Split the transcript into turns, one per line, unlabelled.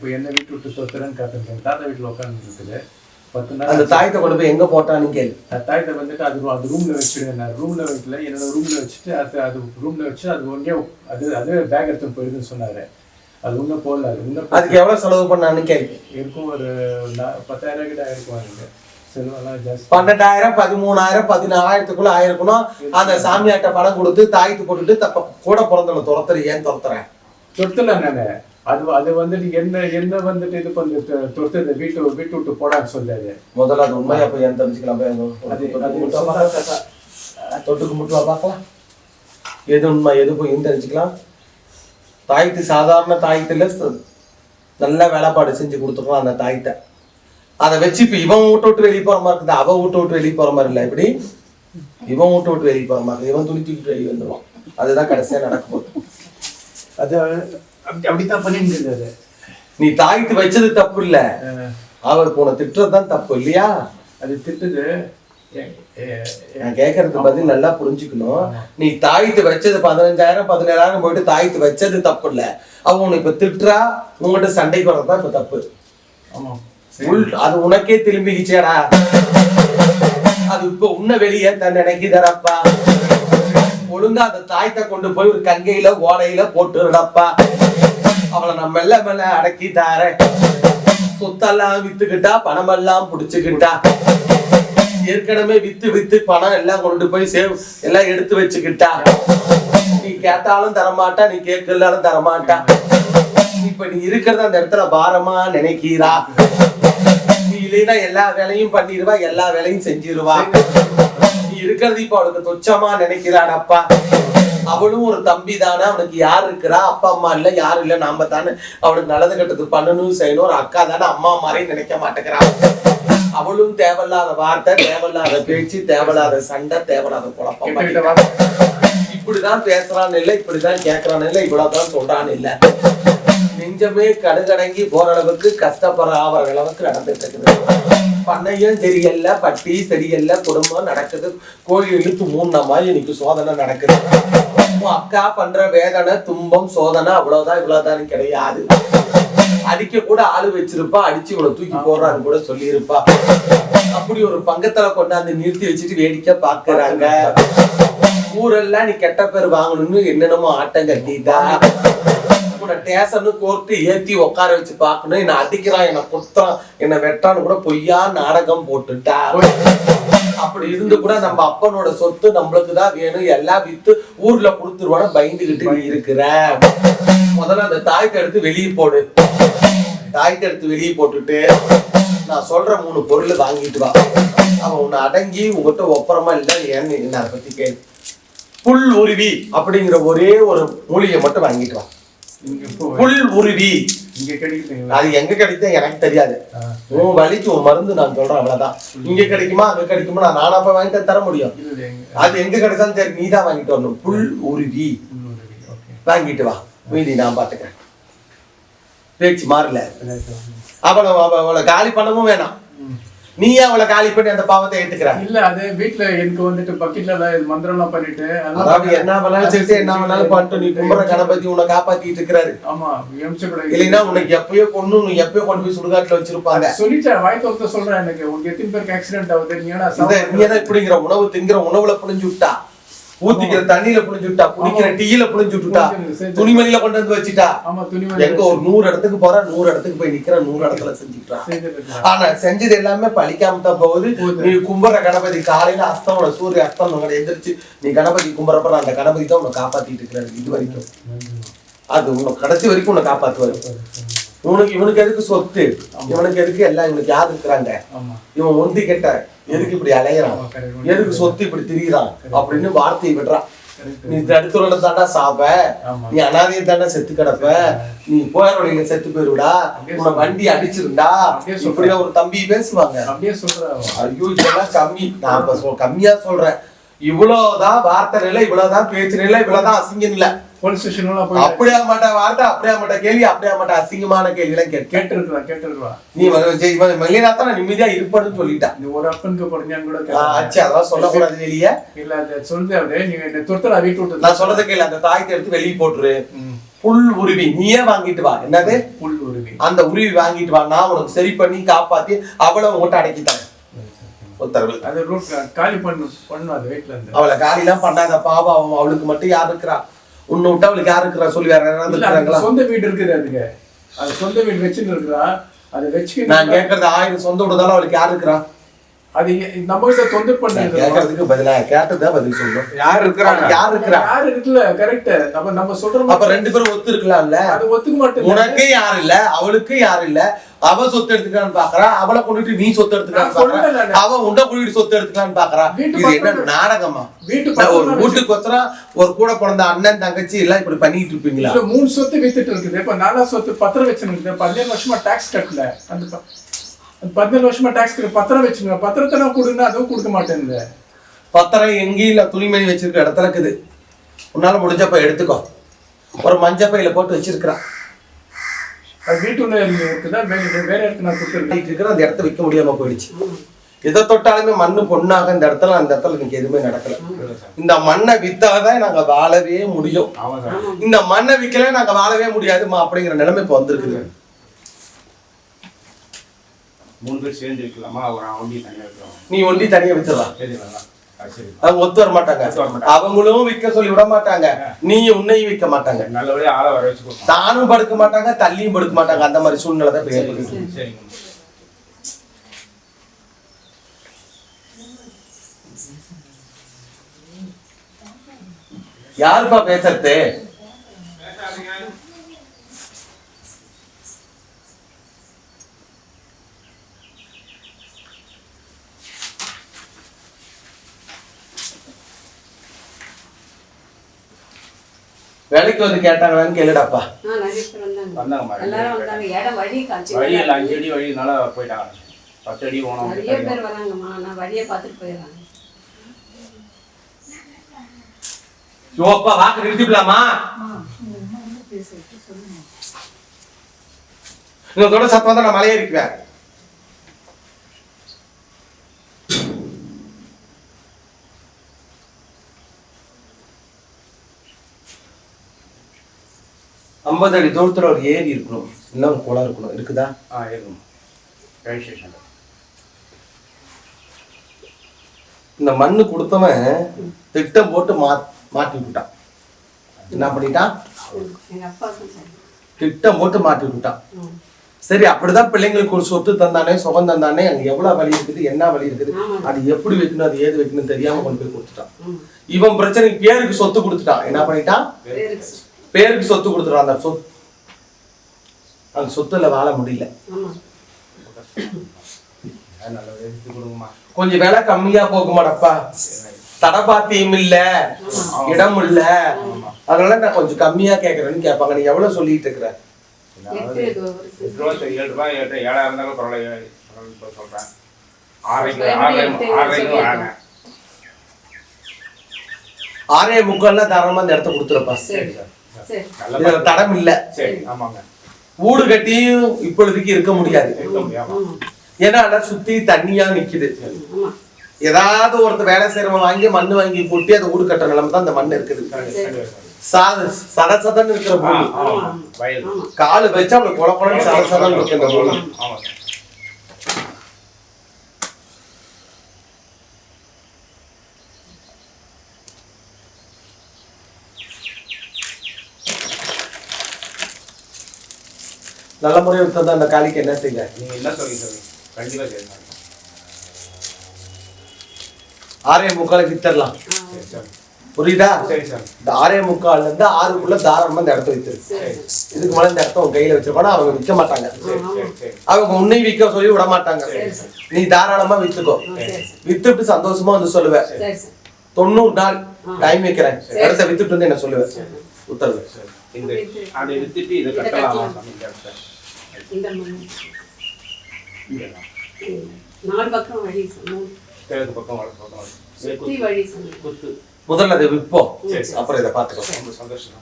இப்போ என்ன வீட்டு விட்டு சொத்துறேன்னு காத்துருக்கேன் தாத்தா வீட்டில் உட்காந்து இருக்குது. பத்து நாள்
அந்த தாயத்தை கொண்டு போய் எங்க போட்டான்னு கேளு.
நான் தாயத்தை வந்துட்டு அது அது ரூம்ல வச்சுடுவேன் நான் ரூம்ல வைக்கல. என்னோட ரூம்ல வச்சுட்டு அது அது ரூம்ல வச்சு அது ஒன்றே அது அது பேக் எடுத்து போயிடுதுன்னு சொன்னாரு. அது இன்னும் போடல. அது இன்னும்
அதுக்கு எவ்வளவு செலவு பண்ணான்னு கேளு.
இருக்கும் ஒரு பத்தாயிரம் கிட்ட செலவெல்லாம் ஜாஸ்தி.
பன்னெண்டாயிரம் பதிமூணாயிரம் பதினாலாயிரத்துக்குள்ள ஆயிருக்கணும் அந்த சாமியார்ட்ட பணம் கொடுத்து தாயத்து போட்டுட்டு தப்ப கூட பிறந்தவனை துரத்துற ஏன் துரத்துறேன்.
தொடுத்துல நானு. அது அது வந்துட்டு என்ன என்ன வந்துட்டு இது பண்ணி தொடுத்தது? வீட்டு வீட்டு விட்டு போடான்னு சொல்லாது
முதல்ல அது உண்மையா போய் ஏன் தெரிஞ்சுக்கலாம் போய் அங்க
அது
தொட்டு
அது
கும்பிட்டு வா பார்க்கலாம். எது உண்மை எது போய் தெரிஞ்சுக்கலாம். தாயத்து சாதாரண தாயத்துல நல்ல வேலைப்பாடு செஞ்சு கொடுத்துருக்கலாம் அந்த தாயத்தை. அதை வச்சு இப்ப இவன் வீட்டை விட்டு வெளியே போற மாதிரி இருக்குது அவ வீட்டை விட்டு வெளியே போற மாதிரி இல்லை இப்படி இவன் வீட்டை விட்டு வெளியே போற மாதிரி. இவன் துணி தூக்கிட்டு வெளியே வந்துருவான். அதுதான் கடைசியா நடக்க போகுது.
அது அப்படித்தான் பண்ணிட்டு
நீ தாயத்து வச்சது தப்பு இல்ல. அவருக்கு உன திட்டுறதுதான் தப்பு இல்லையா?
அது திட்டுது.
நான் கேட்கறது பதில் நல்லா புரிஞ்சுக்கணும். நீ தாயத்து வச்சது பதினஞ்சாயிரம் பதினேழாயிரம் போயிட்டு தாயத்து வச்சது தப்பு இல்ல. அவன் உன்னை இப்ப திட்டுறா உங்ககிட்ட சண்டைக்கு வர்றதுதான் இப்ப தப்பு. உள் அது உனக்கே திரும்பிக்கிச்சேடா. அது இப்ப உன்ன வெளியே தன் நினைக்குதரப்பா ஒழுங்கா அந்த தாயத்தை கொண்டு போய் ஒரு கங்கையில ஓடையில போட்டுடப்பா அவளை நான் மெல்ல மெல்ல அடக்கி தாரேன் சொத்தெல்லாம் வித்துக்கிட்டா பணமெல்லாம் புடிச்சுக்கிட்டா. ஏற்கனவே வித்து வித்து பணம் எல்லாம் கொண்டு போய் சேவ் எல்லாம் எடுத்து வச்சுக்கிட்டா. நீ கேட்டாலும் தரமாட்டா நீ கேட்கலாலும் தரமாட்டா. இப்ப நீ இருக்கிறத அந்த இடத்துல பாரமா நினைக்கிறா. நீ இல்லைன்னா எல்லா வேலையும் பண்ணிடுவா எல்லா வேலையும் செஞ்சிருவா. நீ இருக்கிறது இப்ப அவளுக்கு துச்சமா நினைக்கிறாடப்பா அவளும் ஒரு தம்பி தானே அவனுக்கு யார் இருக்கிறா? அப்பா அம்மா இல்ல யாரும் இல்ல நாம தானே அவளுக்கு நல்லது கெட்டது பண்ணணும் செய்யணும். ஒரு அக்கா தானே அம்மா மாதிரி நினைக்க மாட்டேங்கிறா. அவளும் தேவையில்லாத வார்த்தை தேவையில்லாத பேச்சு தேவையில்லாத சண்டை தேவையில்லாத குழப்பம். இப்படிதான் பேசுறான்னு இல்ல இப்படிதான் கேக்குறான்னு இல்ல இவ்வளவுதான் சொல்றான்னு இல்ல. நெஞ்சமே கடுகடங்கி போற அளவுக்கு கஷ்டப்படுற ஆவற அளவுக்கு நடந்துட்டு இருக்குது. பண்ணையும் தெரியல பட்டி தெரியல குடும்பம் நடக்குது கோழி இழுத்து மூணு மாதிரி இன்னைக்கு சோதனை நடக்குது. அக்கா பண்ற வேதனை துன்பம் சோதனை அவ்வளவுதான் இவ்வளவுதான் கிடையாது. அடிக்க கூட ஆளு வச்சிருப்பா அடிச்சு இவ்வளவு தூக்கி போடுறான்னு கூட சொல்லியிருப்பா. அப்படி ஒரு பங்கத்துல கொண்டாந்து நிறுத்தி வச்சுட்டு வேடிக்கை பாக்குறாங்க ஊரெல்லாம் நீ கெட்ட பேர் வாங்கணும்னு என்னென்னமோ ஆட்டம் கட்டிட்டா. கூட டேசன்னு கோர்த்து ஏத்தி உட்கார வச்சு பார்க்கணும். என்ன அடிக்கிறான் என்ன குத்தான் என்ன வெட்டான்னு கூட பொய்யா நாடகம் போட்டுட்டா. அப்படி இருந்து கூட நம்ம அப்பனோட சொத்து நம்மளுக்கு தான் வேணும். எல்லாம் வித்து ஊர்ல கொடுத்துருவான பயந்துகிட்டு இருக்கிற. முதல்ல அந்த தாய்க்கு எடுத்து வெளியே போடு. தாய்க்கு எடுத்து வெளியே போட்டுட்டு நான் சொல்ற மூணு பொருள் வாங்கிட்டு வா. அவன் உன்னை அடங்கி உங்ககிட்ட ஒப்புறமா இல்லை ஏன்னு என்ன பத்தி கேள்வி புல் உருவி அப்படிங்கிற ஒரே ஒரு மூலிகை மட்டும் வாங்கிட்டு வா. புல் உருவி. அது எங்க கிடைக்கும் எனக்கு தெரியாது. உன் வலிக்கு உன் மருந்து நான் சொல்றேன் அவ்வளவுதான். இங்க கிடைக்குமா அங்க கிடைக்குமா நான் நானா போய் வாங்கிட்டு தர முடியும். அது எங்க கிடைச்சாலும் சரி நீ தான் வாங்கிட்டு வரணும். புல் உருவி. வாங்கிட்டு வா. மீதி நான் பாத்துக்கிறேன். பேச்சு மாறல. அவளை அவ- அவளை காலி பண்ணவும் வேணாம். நீ அவளை காலி பண்ணி அந்த பாவத்தை ஏத்துக்கிற
இல்ல அது வீட்ல எனக்கு வந்துட்டு பக்கெட்ல மந்திரம் எல்லாம் பண்ணிட்டு
அதாவது என்ன வேணாலும் சரி என்ன வேணாலும் பண்ணிட்டு நீ கும்புற கணபதி உன்னை காப்பாத்திட்டு இருக்கிறாரு.
ஆமா
இல்லைன்னா உனக்கு எப்பயோ கொண்டு நீ எப்பயோ கொண்டு போய் சுடுகாட்டுல வச்சிருப்பாங்க.
சொல்லிட்டேன் வாய் தொடுத்த சொல்றேன் எனக்கு. உங்களுக்கு எத்தனை பேருக்கு ஆக்சிடென்ட் ஆகுது? நீ
இப்படிங்கிற உணவு திங்கிற உணவுல புழிஞ்சு விட்டா. ஊத்திக்கிற தண்ணியில புழிஞ்சு விட்டா குடிக்கிற டீயில புழிஞ்சு விட்டுட்டா. துணிமணியில கொண்டு வந்து வச்சுட்டா எங்க ஒரு நூறு இடத்துக்கு போற நூறு இடத்துக்கு போய் நிக்கிற நூறு இடத்துல
செய்திருக்கலாம்.
ஆனா செஞ்சது எல்லாமே பழிக்காம தான் போகுது. நீ கும்புற கணபதி காலையில அஸ்தமன சூரிய அஸ்தம் உங்களை எந்திரிச்சு நீ கணபதி கும்புறப்ப அந்த கணபதி தான் உன்னை காப்பாத்திட்டு இருக்கிறாரு இது வரைக்கும். அது உன்னை கடைசி வரைக்கும் உன்னை காப்பாத்துவாரு. உனக்கு இவனுக்கு எதுக்கு சொத்து? இவனுக்கு எதுக்கு எல்லாம் இவனுக்கு யாரு இருக்கிறாங்க? இவன் ஒந்தி கெட்ட எதுக்கு இப்படி அலையறான். எதுக்கு சொத்து இப்படி திரியுறான்? அப்படின்னு வார்த்தையை விடுறான். நீ தடுத்துறல தாண்டா சாப்ப. நீ அனாதையை தாண்டா செத்து கிடப்ப. நீ போற வழியில செத்து போயிருடா. உன்னை வண்டி அடிச்சிருந்தா. இப்படியா ஒரு தம்பி பேசுவாங்க?
அப்படியே சொல்ற
ஐயோ இதெல்லாம் கம்மி. நான் கம்மியா சொல்றேன். இவ்வளவுதான் வார்த்தை நிலை இவ்வளவுதான் பேச்சு நிலை இவ்வளவுதான் அசிங்கம் இல்ல
போலீஸ் ஸ்டேஷன் எல்லாம் போய்
அப்படியா மாட்டா வார்த்தை அப்படியா மாட்டா கேள்வி அப்படியா மாட்டா அசிங்கமான கேள்வி எல்லாம் கேட்க
கேட்டிருக்கலாம் கேட்டிருக்கலாம்.
நீ மெல்லினாத்தான் மெல்லினா இருப்பேன்னு சொல்லிட்டான்
நீ ஒரு அப்பனுக்கு படிஞ்சான்னு கூட
ஆ,
கேட்டேன்.
அச்சு அதெல்லாம் சொல்லக்கூடாது வெளியே.
இல்ல அது சொல்லுது அப்படியே நீ என்ன தொட்டல வீட்டு விட்டு
நான் சொல்றதை கேளு அந்த தாயத்தை எடுத்து வெளியே போட்டுரு. புல் உருவி நீயே வாங்கிட்டு வா. என்னது?
புல் உருவி.
அந்த உருவி வாங்கிட்டு வா. நான் உனக்கு சரி பண்ணி காப்பாத்தி அவளை உங்கள்கிட்ட அடக்கித்தரேன். உத்தரவு
காலி பண்ணு பண்ணும் அது வீட்டுல இருந்து.
அவளை காரியெல்லாம் பண்ணாத பாவம் அவ- அவளுக்கு மட்டும் யார் இருக்கிறா? உன்னை விட்டு அவளுக்கு யார் இருக்கிறா? சொல்லி வேற யாராவது இருக்கிறாங்களா?
சொந்த வீடு இருக்குது அதுக்கு அது சொந்த வீடு வச்சுட்டு இருக்கிறா அதை
நான்
வச்சுக்கிட்டு
கேட்கறது ஆயிரம் சொந்த விடுதாலும் அவளுக்கு யார் இருக்கிறா?
அது நம்ம கிட்ட தொந்தர் பண்ணி
கேட்கறதுக்கு பதிலா கேட்டதா பதில் சொல்லணும்.
யார் இருக்கிறாங்க?
யார் இருக்கிறா?
யாரு இருக்குல்ல கரெக்ட் நம்ம நம்ம சொல்ற
அப்ப ரெண்டு பேரும் ஒத்து இருக்கலாம்ல?
அது ஒத்துக்க மாட்டேன்
உனக்கு யார் இல்ல? அவளுக்கு யார் இல்ல? அவ சொத்து எடுத்துக்கலான்னு பாக்குறா. அவளை கொண்டுட்டு நீ சொத்து
சொல்றேன்
பாக்குறா. அவ உண்ட கொண்டுட்டு சொத்து எடுத்துக்கலான்னு பாக்குறா.
வீட்டு
இது என்ன நாடகமா?
வீட்டு
ஒரு வீட்டுக்கு ஒருத்தரா ஒரு கூட பிறந்த அண்ணன் தங்கச்சி எல்லாம் இப்படி பண்ணிட்டு இருப்பீங்களா?
மூணு சொத்து வித்துட்டு இருக்குது. இப்ப நாலா சொத்து பத்திரம் வச்சுருக்கு பதினேழு வருஷமா டாக்ஸ் கட்டல. அந்த பதினேழு வருஷமா டாக்ஸ் கட்ட பத்திரம் வச்சுங்க பத்திரத்தை நான் கொடுன்னா அதுவும் கொடுக்க மாட்டேங்குது
பத்திரம் எங்கேயும் இல்ல துணிமணி வச்சிருக்க இடத்துல இருக்குது. உன்னால முடிஞ்சப்ப எடுத்துக்கோ. ஒரு மஞ்ச பையில போட்டு வச்சிருக்கிறான்.
அது வீட்டுள்ள இருக்குதா வேற வேற இடத்துல நான் கொடுத்துருக்கேன்
இருக்கிற அந்த இடத்த விற்க முடியாம போயிடுச்சு. எதை தொட்டாலுமே மண்ணு பொண்ணாக இந்த இடத்துல அந்த இடத்துல எனக்கு எதுவுமே நடக்கல. இந்த மண்ணை வித்தாதான் நாங்க வாழவே முடியும். இந்த மண்ணை விற்கல நாங்க வாழவே முடியாதுமா அப்படிங்கிற நிலைமை இப்ப வந்திருக்குது.
மூணு பேர் சேர்ந்து இருக்கலாமா ஒரு வண்டி தனியாக இருக்கிறோம்
நீ ஒண்டி தனியா வித்துடலாம்
சரிங்களா
அவங்க ஒத்து வர மாட்டாங்க. அவங்களும் விற்க சொல்லி விட மாட்டாங்க. நீயும் உன்னையும் விற்க மாட்டாங்க.
நல்லபடியாக ஆளை வர வச்சு
தானும் படுக்க மாட்டாங்க தள்ளியும் படுக்க மாட்டாங்க. அந்த மாதிரி சூழ்நிலை தான்
சரிங்க
யாருப்பா பேசுறது? வேலைக்கு வந்து கேட்டாங்களான்னு கேளுடாப்பா.
ஆ, நிறைய பேர் வந்தாங்க.
வந்தாங்கம்மா
எல்லாரும் வந்தாங்க. இடம் வழி காட்சி
வழி இல்லை அஞ்சு அடி வழினால போயிட்டாங்க. பத்து அடி போனோம்
நிறைய பேர் வராங்கம்மா. நான் வழியை பார்த்துட்டு போயிடுறாங்க
யோப்பா வாக்கு நிறுத்திக்கலாமா? இதோட சத்தம் தான் நான் மலையே இருக்குவேன் ஐம்பது அடி தூரத்துல ஒரு ஏரி இருக்கணும். இல்லை ஒரு குளம் இருக்கணும். இருக்குதா?
ஆ இருக்கும்.
இந்த மண்ணு கொடுத்தவன் திட்டம் போட்டு மா மாட்டி விட்டான். என்ன பண்ணிட்டான் திட்டம் போட்டு மாட்டி விட்டான். சரி அப்படிதான் பிள்ளைங்களுக்கு ஒரு சொத்து தந்தானே சுகம் தந்தானே அங்க எவ்வளவு வழி இருக்குது என்ன வழி இருக்குது. அது எப்படி வைக்கணும் அது ஏது வைக்கணும் தெரியாம கொண்டு போய் கொடுத்துட்டான். இவன் பிரச்சனைக்கு பேருக்கு சொத்து கொடுத்துட்டான். என்ன பண்ணிட்டான்?
பேருக்கு
சொத்து கொடுத்துட்டான் அந்த சொத்து அந்த சொத்துல வாழ முடியல. கொஞ்சம் விலை கம்மியா போகுமாடப்பா. தடபாத்தியம் இல்ல இடம் இல்ல. அதனால நான் கொஞ்சம் கம்மியா கேக்குறேன்னு கேட்பாங்க. நீ எவ்வளவு சொல்லிட்டு இருக்கிற?
ஏழு ரூபாய் ஏழு ஏழாயிரம் இருந்தாலும் பரவாயில்ல. வாங்க
ஆறே முக்கால்ல தாராளமா அந்த இடத்த கொடுத்துருப்பா.
சரி சரி.
இதுல தடம் இல்ல
சரி ஆமாங்க.
வீடு கட்டியும் இப்பொழுதுக்கு இருக்க முடியாது. ஏன்னா சுத்தி தண்ணியா நிக்குது.
ஆமா.
ஏதாவது ஒருத்தர் வேலை செய்யறவன் வாங்கி மண்ணு வாங்கி கொட்டி அதை வீடு கட்டுற நிலைமை தான் அந்த மண் இருக்குது. சத சத சதன்னு இருக்கிற பூமி. காலு வச்சா அவளுக்கு குழ குழன்னு சத சதன்னு இருக்கு இந்த பூமி
ஆமா சார்.
நல்ல முறையில் வித்தா அந்த காலிக்கு என்ன செய்ய?
நீங்க என்ன சொல்றீங்க சொல்லுங்க கண்டிப்பா சரி
ஆறே முக்கால வித்தரலாம் புரியுதா?
சரி சார்.
இந்த ஆறே முக்கால்ல இருந்து ஆறுக்குள்ள தாராளமா இந்த இடத்த வித்துரு. இதுக்கு மேல இந்த இடத்த உன் கையில வச்சிருப்பானா அவங்க விற்க மாட்டாங்க. அவங்க உன்னை விற்க சொல்லி விட மாட்டாங்க. நீ தாராளமா வித்துக்கோ. வித்துட்டு சந்தோஷமா வந்து சொல்லுவேன் தொண்ணூறு நாள் டைம் வைக்கிறேன். இடத்த வித்துட்டு வந்து என்ன சொல்லுவேன் உத்தரவு
சரி. இந்த அதை எடுத்துட்டு இதை கட்டலாமா. சாமி இந்த.
நாலு பக்கம் வழி
கிழக்கு பக்கம் வடக்கு பக்கம்
வழி
முதல்ல அதை விற்போம்
சரி.
அப்புறம் இதை பார்த்துக்கோ
ரொம்ப சந்தோஷம்.